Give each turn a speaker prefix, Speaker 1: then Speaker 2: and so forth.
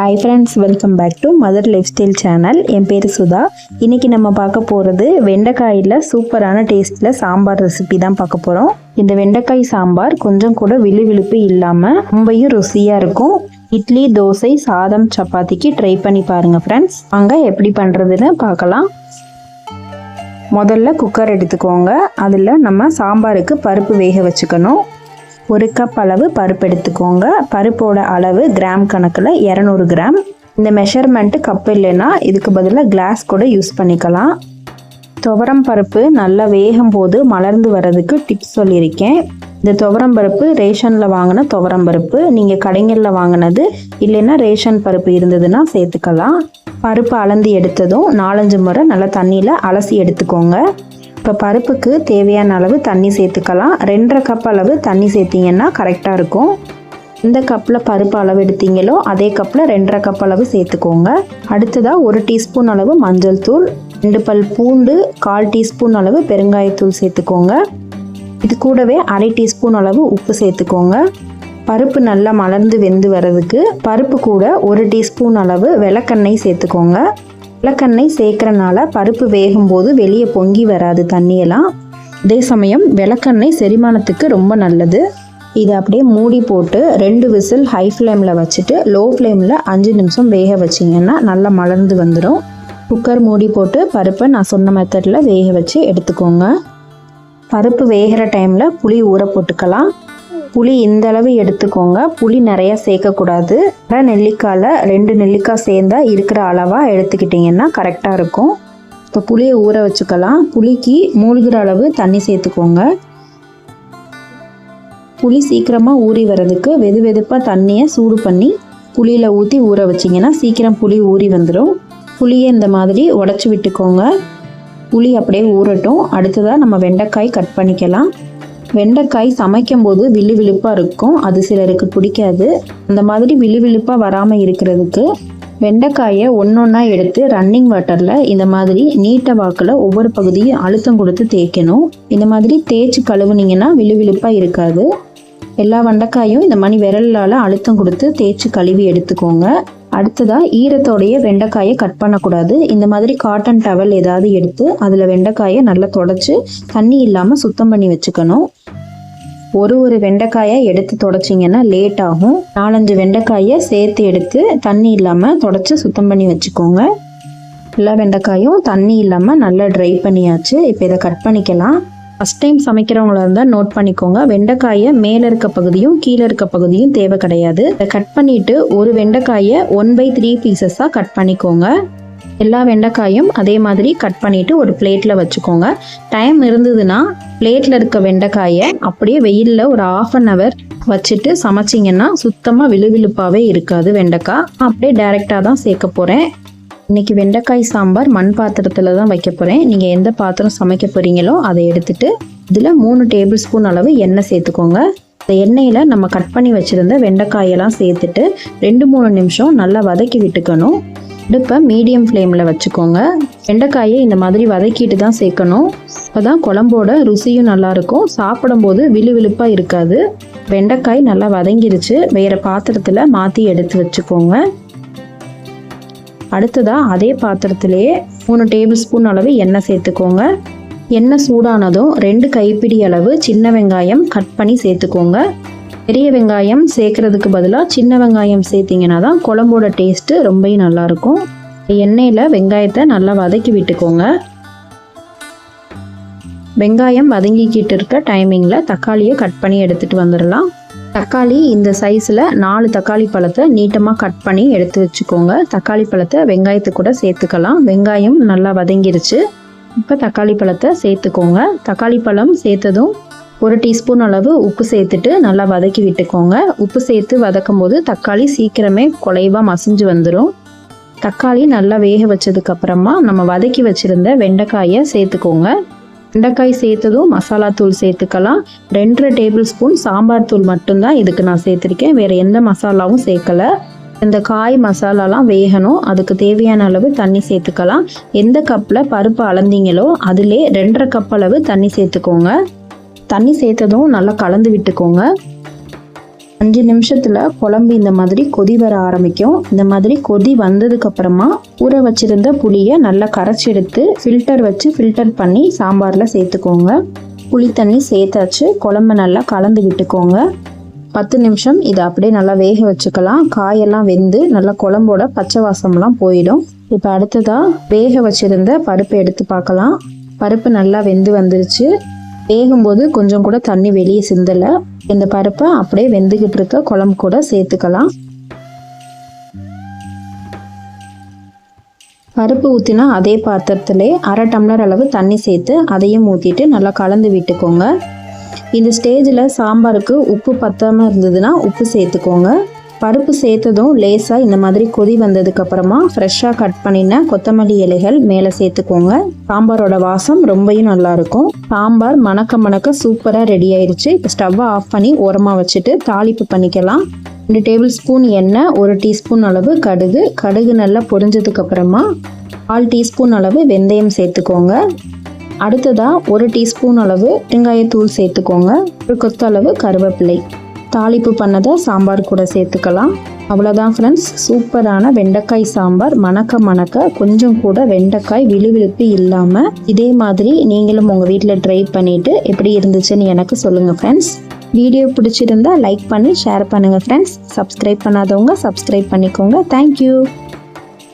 Speaker 1: Hi friends welcome back to mother lifestyle channel என் பேர் சுதா. இன்றைக்கி நம்ம பார்க்க போகிறது வெண்டைக்காயில் சூப்பரான டேஸ்ட்டில் சாம்பார் ரெசிபி தான் பார்க்க போகிறோம் இந்த வெண்டைக்காய் சாம்பார் கொஞ்சம் கூட விழுவிழுப்பு இல்லாமல் ரொம்பையும் ருசியாக இருக்கும். இட்லி தோசை சாதம் சப்பாத்திக்கு ட்ரை பண்ணி பாருங்கள் ஃப்ரெண்ட்ஸ் அங்கே எப்படி பண்ணுறதுன்னு பார்க்கலாம். முதல்ல குக்கர் எடுத்துக்கோங்க. அதில் நம்ம சாம்பாருக்கு பருப்பு வேக வச்சுக்கணும். ஒரு கப் அளவு பருப்பு எடுத்துக்கோங்க பருப்போட அளவு கிராம் கணக்கில் இரநூறு கிராம். இந்த மெஷர்மெண்ட்டு கப் இல்லைன்னா இதுக்கு பதிலாக கிளாஸ் கூட யூஸ் பண்ணிக்கலாம். துவரம் பருப்பு நல்லா வேகும் போது மலர்ந்து வர்றதுக்கு டிப்ஸ் சொல்லியிருக்கேன். இந்த துவரம் பருப்பு ரேஷனில் வாங்கின துவரம் பருப்பு நீங்கள் கடைங்களில் வாங்கினது இல்லைன்னா ரேஷன் பருப்பு இருந்ததுன்னா சேர்த்துக்கலாம். பருப்பு அலந்து எடுத்ததும் நாலஞ்சு முறை நல்லா தண்ணியில் அலசி எடுத்துக்கோங்க. இப்போ பருப்புக்கு தேவையான அளவு தண்ணி சேர்த்துக்கலாம். ரெண்டரை கப் அளவு தண்ணி சேர்த்திங்கன்னா கரெக்டாக இருக்கும். எந்த கப்பில் பருப்பு அளவு எடுத்தீங்களோ அதே கப்பில் ரெண்டரை கப் அளவு சேர்த்துக்கோங்க. அடுத்ததாக ஒரு டீஸ்பூன் அளவு மஞ்சள் தூள் ரெண்டு பல் பூண்டு கால் டீஸ்பூன் அளவு பெருங்காயத்தூள் சேர்த்துக்கோங்க. இது கூடவே அரை டீஸ்பூன் அளவு உப்பு சேர்த்துக்கோங்க. பருப்பு நல்லா மலர்ந்து வெந்து வர்றதுக்கு பருப்பு கூட ஒரு டீஸ்பூன் அளவு விளக்கெண்ணெய் சேர்த்துக்கோங்க. விளக்கெண்ணெய் சேர்க்குறனால பருப்பு வேகும்போது வெளியே பொங்கி வராது தண்ணியெல்லாம். அதே சமயம் விளக்கெண்ணெய் செரிமானத்துக்கு ரொம்ப நல்லது. இதை அப்படியே மூடி போட்டு ரெண்டு விசில் ஹை ஃப்ளேமில் வச்சுட்டு லோ ஃப்ளேமில் அஞ்சு நிமிஷம் வேக வச்சிங்கன்னா நல்லா மலர்ந்து வந்துடும் குக்கர் மூடி போட்டு பருப்பை நான் சொன்ன மெத்தடில் வேக வச்சு எடுத்துக்கோங்க. பருப்பு வேகிற டைமில் புளி ஊற போட்டுக்கலாம். புளி இந்த அளவு எடுத்துக்கோங்க. புளி நிறைய சேர்க்கக்கூடாது. அரை நெல்லிக்காயில் ரெண்டு நெல்லிக்காய் சேர்ந்தா இருக்கிற அளவாக எடுத்துக்கிட்டிங்கன்னா கரெக்டாக இருக்கும். இப்போ புளியை ஊற வச்சுக்கலாம். புளிக்கு மூழ்கிற அளவு தண்ணி சேர்த்துக்கோங்க. புளி சீக்கிரமாக ஊறி வர்றதுக்கு வெது வெதுப்பாக தண்ணியை சூடு பண்ணி புளியில் ஊற்றி ஊற வச்சிங்கன்னா சீக்கிரம் புளி ஊறி வந்துடும் புளியை இந்த மாதிரி உடச்சி விட்டுக்கோங்க. புளி அப்படியே ஊறட்டும். அடுத்ததாக நம்ம வெண்டைக்காய் கட் பண்ணிக்கலாம். வெண்டைக்காய் சமைக்கும் போது விழு விழுப்பாக இருக்கும். அது சிலருக்கு பிடிக்காது. அந்த மாதிரி விழு விழுப்பாக வராமல் இருக்கிறதுக்கு வெண்டைக்காயை ஒன்றொன்னா எடுத்து ரன்னிங் வாட்டரில் இந்த மாதிரி நீட்ட வாக்கில் ஒவ்வொரு பகுதியும் அழுத்தம் கொடுத்து தேய்க்கணும். இந்த மாதிரி தேய்ச்சி கழுவுனீங்கன்னா விழு விழுப்பாக இருக்காது. எல்லா வெண்டைக்காயும் இந்த மாதிரி விரலால் அழுத்தம் கொடுத்து தேய்ச்சி கழுவி எடுத்துக்கோங்க. அடுத்ததாக ஈரத்தோடைய வெண்டைக்காயை கட் பண்ணக்கூடாது. இந்த மாதிரி காட்டன் டவல் ஏதாவது எடுத்து அதில் வெண்டைக்காயை நல்லா தொடச்சி தண்ணி இல்லாமல் சுத்தம் பண்ணி வச்சுக்கணும். ஒரு ஒரு வெண்டைக்காயை எடுத்து தொடச்சிங்கன்னா லேட் ஆகும். நாலஞ்சு வெண்டைக்காயை சேர்த்து எடுத்து தண்ணி இல்லாமல் தொடச்சி சுத்தம் பண்ணி வச்சுக்கோங்க. எல்லா வெண்டைக்காயும் தண்ணி இல்லாமல் நல்லா ட்ரை பண்ணியாச்சு. இப்போ இதை கட் பண்ணிக்கலாம். ஃபஸ்ட் டைம் சமைக்கிறவங்களா இருந்தால் நோட் பண்ணிக்கோங்க. வெண்டைக்காயை மேலே இருக்க பகுதியும் கீழே இருக்க பகுதியும் தேவை கிடையாது. இதை கட் பண்ணிவிட்டு ஒரு வெண்டைக்காயை ஒன் பை த்ரீ பீசஸாக கட் பண்ணிக்கோங்க. எல்லா வெண்டைக்காயும் அதே மாதிரி கட் பண்ணிவிட்டு ஒரு பிளேட்டில் வச்சுக்கோங்க. டைம் இருந்ததுன்னா பிளேட்டில் இருக்க வெண்டைக்காயை அப்படியே வெயிலில் ஒரு ஆஃப் அன் ஹவர் வச்சுட்டு சமைச்சிங்கன்னா சுத்தமாக விழுவிழுப்பாகவே இருக்காது வெண்டைக்காய். அப்படியே டைரெக்டாக தான் சேர்க்க போகிறேன் இன்றைக்கி வெண்டைக்காய் சாம்பார் மண் பாத்திரத்தில் தான் வைக்க போகிறேன் நீங்கள் எந்த பாத்திரம் சமைக்க போகிறீங்களோ அதை எடுத்துட்டு இதில் மூணு டேபிள் ஸ்பூன் அளவு எண்ணெய் சேர்த்துக்கோங்க. இந்த எண்ணெயில் நம்ம கட் பண்ணி வச்சுருந்த வெண்டைக்காயெல்லாம் சேர்த்துட்டு ரெண்டு மூணு நிமிஷம் நல்லா வதக்கி விட்டுக்கணும். அடுப்பை மீடியம் ஃப்ளேமில் வச்சுக்கோங்க. வெண்டைக்காயை இந்த மாதிரி வதக்கிட்டு தான் சேர்க்கணும். அப்போ தான் குழம்போட ருசியும் நல்லாயிருக்கும் சாப்பிடும்போது விழுவிழுப்பாக இருக்காது. வெண்டைக்காய் நல்லா வதங்கிருச்சு. வேறு பாத்திரத்தில் மாற்றி எடுத்து வச்சுக்கோங்க. அடுத்ததாக அதே பாத்திரத்திலேயே மூணு டேபிள் ஸ்பூன் அளவு எண்ணெய் சேர்த்துக்கோங்க. எண்ணெய் சூடானதும் ரெண்டு கைப்பிடி அளவு சின்ன வெங்காயம் கட் பண்ணி சேர்த்துக்கோங்க. பெரிய வெங்காயம் சேர்க்கறதுக்கு பதிலாக சின்ன வெங்காயம் சேர்த்திங்கன்னா தான் குழம்போட டேஸ்ட்டு ரொம்பவும் நல்லாயிருக்கும். எண்ணெயில் வெங்காயத்தை நல்லா வதக்கி விட்டுக்கோங்க. வெங்காயம் வதங்கிக்கிட்டு இருக்க டைமிங்கில் தக்காளியை கட் பண்ணி எடுத்துகிட்டு வந்துடலாம். தக்காளி இந்த சைஸில் நாலு தக்காளி பழத்தை நீட்டமாக கட் பண்ணி எடுத்து வச்சுக்கோங்க. தக்காளி பழத்தை வெங்காயத்து கூட சேர்த்துக்கலாம். வெங்காயம் நல்லா வதங்கிருச்சு. இப்போ தக்காளி பழத்தை சேர்த்துக்கோங்க. தக்காளி பழம் சேர்த்ததும் ஒரு டீஸ்பூன் அளவு உப்பு சேர்த்துட்டு நல்லா வதக்கி விட்டுக்கோங்க. உப்பு சேர்த்து வதக்கும் போது தக்காளி சீக்கிரமே குலைவாக மசிஞ்சு வந்துடும் தக்காளி நல்லா வேக வச்சதுக்கப்புறமா நம்ம வதக்கி வச்சுருந்த வெண்டைக்காயை சேர்த்துக்கோங்க. வெண்டைக்காய் சேர்த்ததும் மசாலா தூள் சேர்த்துக்கலாம். ரெண்டரை டேபிள் ஸ்பூன் சாம்பார் தூள் மட்டும்தான் இதுக்கு நான் சேர்த்துருக்கேன். வேறு எந்த மசாலாவும் சேர்க்கலை. இந்த காய் மசாலாலாம் வேகணும். அதுக்கு தேவையான அளவு தண்ணி சேர்த்துக்கலாம். எந்த கப்பில் பருப்பு அளந்தீங்களோ அதிலே ரெண்டரை கப் அளவு தண்ணி சேர்த்துக்கோங்க. தண்ணி சேர்த்ததும் நல்லா கலந்து விட்டுக்கோங்க. அஞ்சு நிமிஷத்தில் குழம்பு இந்த மாதிரி கொதி வர ஆரம்பிக்கும். இந்த மாதிரி கொதி வந்ததுக்கப்புறமா ஊற வச்சிருந்த புளியை நல்லா கரைச்சி எடுத்து ஃபில்டர் வச்சு ஃபில்டர் பண்ணி சாம்பாரில் சேர்த்துக்கோங்க. புளி தண்ணி சேர்த்தாச்சு. குழம்பு நல்லா கலந்து விட்டுக்கோங்க. பத்து நிமிஷம் இதை அப்படியே நல்லா வேக வச்சுக்கலாம். காயெல்லாம் வெந்து நல்லா குழம்போட பச்சை வாசம்லாம் போயிடும். இப்போ அடுத்ததாக வேக வச்சிருந்த பருப்பு எடுத்து பார்க்கலாம். பருப்பு நல்லா வெந்து வந்துருச்சு. வேகும்போது கொஞ்சம் கூட தண்ணி வெளியே சிந்தலை. இந்த பருப்பை அப்படியே வெந்துக்கிட்டு இருக்க குழம்பு கூட சேர்த்துக்கலாம். பருப்பு ஊற்றினா அதே பாத்திரத்திலே அரை டம்ளர் அளவு தண்ணி சேர்த்து அதையும் ஊற்றிட்டு நல்லா கலந்து விட்டுக்கோங்க. இந்த ஸ்டேஜில் சாம்பாருக்கு உப்பு பத்தாமல் இருந்ததுன்னா உப்பு சேர்த்துக்கோங்க. பருப்பு சேர்த்ததும் லேசாக இந்த மாதிரி கொதி வந்ததுக்கப்புறமா ஃப்ரெஷ்ஷாக கட் பண்ணின கொத்தமல்லி இலைகள் மேலே சேர்த்துக்கோங்க. சாம்பாரோட வாசம் ரொம்பவும் நல்லாயிருக்கும் சாம்பார் மணக்க மணக்க சூப்பராக ரெடி ஆயிடுச்சு இப்போ ஸ்டவ்வை ஆஃப் பண்ணி ஓரமாக வச்சுட்டு தாளிப்பு பண்ணிக்கலாம். ரெண்டு டேபிள் ஸ்பூன் எண்ணெய் ஒரு டீஸ்பூன் அளவு கடுகு. கடுகு நல்லா பொரிஞ்சதுக்கப்புறமா கால் டீஸ்பூன் அளவு வெந்தயம் சேர்த்துக்கோங்க. அடுத்ததாக ஒரு டீஸ்பூன் அளவு வெங்காயத்தூள் சேர்த்துக்கோங்க. ஒரு கொத்தளவு கருவேப்பிலை. தாளிப்பு பண்ணதை சாம்பார் கூட சேர்த்துக்கலாம். அவ்வளோதான் ஃப்ரெண்ட்ஸ் சூப்பரான வெண்டைக்காய் சாம்பார். மணக்க மணக்க கொஞ்சம் கூட வெண்டைக்காய் விழுவிழுப்பு இல்லாமல் இதே மாதிரி நீங்களும் உங்கள் வீட்டில் ட்ரை பண்ணிவிட்டு எப்படி இருந்துச்சுன்னு எனக்கு சொல்லுங்கள் ஃப்ரெண்ட்ஸ் வீடியோ பிடிச்சிருந்தா லைக் பண்ணி ஷேர் பண்ணுங்கள் ஃப்ரெண்ட்ஸ் சப்ஸ்கிரைப் பண்ணாதவங்க சப்ஸ்கிரைப் பண்ணிக்கோங்க. Thank you